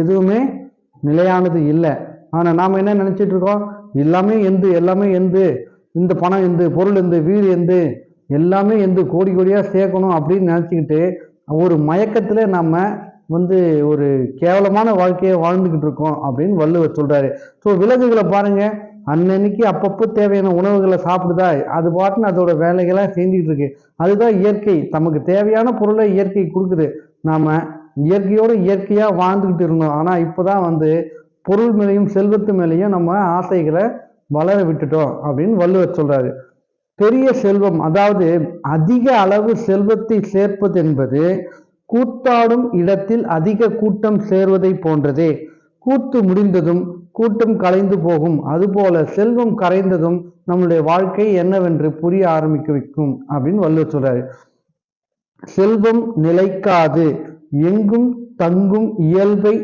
எதுவுமே நிலையானது இல்லை. ஆனால் நாம் என்ன நினச்சிட்டு இருக்கோம்? எல்லாமே எந்து எல்லாமே எந்து இந்த பணம் எந்து பொருள் எந்து வீடு எந்து எல்லாமே எந்து கோடி கோடியாக சேர்க்கணும் அப்படின்னு நினச்சிக்கிட்டு ஒரு மயக்கத்தில் நம்ம வந்து ஒரு கேவலமான வாழ்க்கையை வாழ்ந்துக்கிட்டு இருக்கோம் அப்படின்னு வள்ளுவர் சொல்கிறாரு ஸோ விலங்குகளை பாருங்கள் அன்னன்னைக்கு அப்பப்போ தேவையான உணவுகளை சாப்பிடுதா? அது பாட்டுன்னு அதோட வேலைகளை செஞ்சுக்கிட்டு இருக்கு. அதுதான் இயற்கை. நமக்கு தேவையான பொருளை இயற்கை கொடுக்குது. நாம் இயற்கையோடு இயற்கையாக வாழ்ந்துக்கிட்டு இருந்தோம். ஆனால் இப்போ தான் வந்து பொருள் மேலேயும் செல்வத்து மேலேயும் நம்ம ஆசைகளை வளர விட்டுட்டோம் அப்படின்னு வள்ளுவர் சொல்கிறாரு பெரிய செல்வம் அதாவது அதிக அளவு செல்வத்தை சேர்ப்பது என்பது கூத்தாடும் இடத்தில் அதிக கூட்டம் சேர்வதை போன்றதே. கூத்து முடிந்ததும் கூட்டம் கலைந்து போகும். அதுபோல செல்வம் கரைந்ததும் நம்மளுடைய வாழ்க்கை என்னவென்று புரிய ஆரம்பிக்க வைக்கும் அப்படின்னு வள்ளுவர் சொல்றாரு. செல்வம் நிலைக்காது. எங்கும் தங்கும் இயல்பை